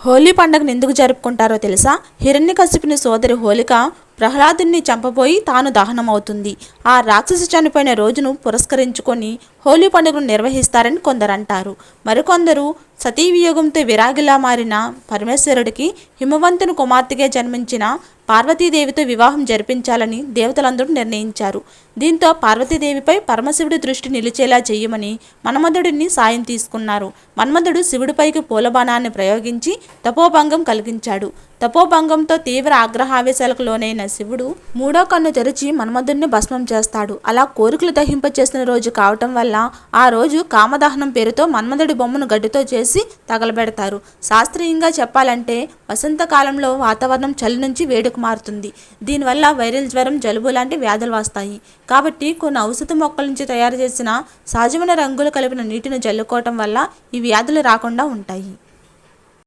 హోలీ పండుగను ఎందుకు జరుపుకుంటారో తెలుసా? హిరణ్యకశిపుని సోదరి హోలిక ప్రహ్లాదుని చంపబోయి తాను దహనమవుతుంది. ఆ రాక్షసి చనిపోయిన రోజును పురస్కరించుకొని హోలీ పండుగను నిర్వహిస్తారని కొందరు అంటారు మరికొందరు సతీ వియోగంతో విరాగిలా మారిన పరమేశ్వరుడికి హిమవంతుని కుమార్తెగా జన్మించిన పార్వతీదేవితో వివాహం జరిపించాలని దేవతలందరూ నిర్ణయించారు. దీంతో పార్వతీదేవిపై పరమశివుడి దృష్టి నిలిచేలా చేయమని మన్మధుడిని సాయం తీసుకున్నారు. మన్మధుడు శివుడిపైకి పూలబాణాన్ని ప్రయోగించి తపోభంగం కలిగించాడు. తపోభంగంతో తీవ్ర ఆగ్రహావేశాలకు లోనైన శివుడు మూడో కన్ను తెరిచి మన్మధుడిని భస్మం చేస్తాడు. అలా కోరికలు దహింపచేసిన రోజు కావటం వల్ల ఆ రోజు కామదహనం పేరుతో మన్మధుడి బొమ్మను గడ్డితో చేసి తగలబెడతారు. శాస్త్రీయంగా చెప్పాలంటే వసంతకాలంలో వాతావరణం చలి నుంచి వేడికి మారుతుంది. దీనివల్ల వైరల్ జ్వరం జలుబు లాంటి వ్యాధులు వస్తాయి. కాబట్టి కొన్ని ఔషధ మొక్కల నుంచి తయారు చేసిన సహజమైన రంగులు కలిపిన నీటిని జల్లుకోవటం వల్ల ఈ వ్యాధులు రాకుండా ఉంటాయి.